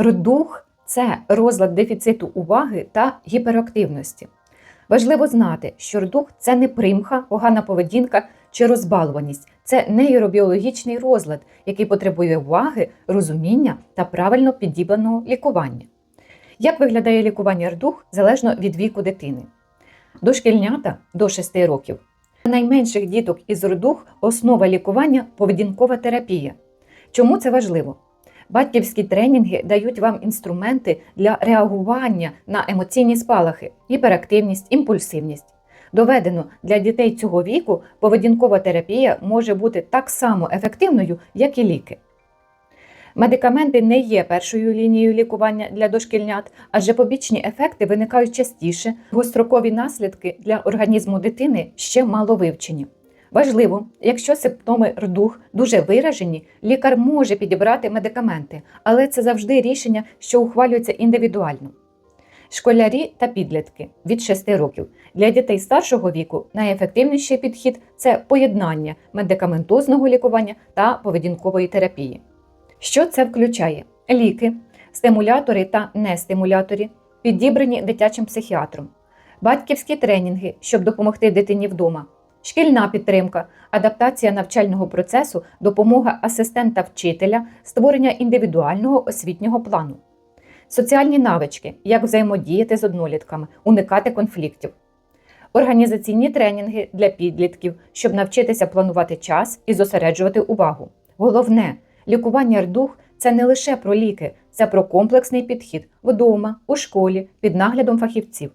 Рдух це розлад дефіциту уваги та гіперактивності. Важливо знати, що рдух це не примха, погана поведінка чи розбалуваність, це нейробіологічний розлад, який потребує уваги, розуміння та правильно підібраного лікування. Як виглядає лікування рдух залежно від віку дитини? Дошкільнята до 6 років. Найменших діток із рдух основа лікування поведінкова терапія. Чому це важливо? Батьківські тренінги дають вам інструменти для реагування на емоційні спалахи, гіперактивність, імпульсивність. Доведено, для дітей цього віку поведінкова терапія може бути так само ефективною, як і ліки. Медикаменти не є першою лінією лікування для дошкільнят, адже побічні ефекти виникають частіше, гострокові наслідки для організму дитини ще мало вивчені. Важливо, якщо симптоми рдух дуже виражені, лікар може підібрати медикаменти, але це завжди рішення, що ухвалюється індивідуально. Школярі та підлітки від 6 років для дітей старшого віку найефективніший підхід це поєднання медикаментозного лікування та поведінкової терапії. Що це включає? Ліки, стимулятори та нестимулятори, підібрані дитячим психіатром, батьківські тренінги, щоб допомогти дитині вдома, шкільна підтримка, адаптація навчального процесу, допомога асистента вчителя, створення індивідуального освітнього плану, соціальні навички, як взаємодіяти з однолітками, уникати конфліктів. Організаційні тренінги для підлітків, щоб навчитися планувати час і зосереджувати увагу. Головне, лікування рдух це не лише про ліки, це про комплексний підхід вдома, у школі, під наглядом фахівців.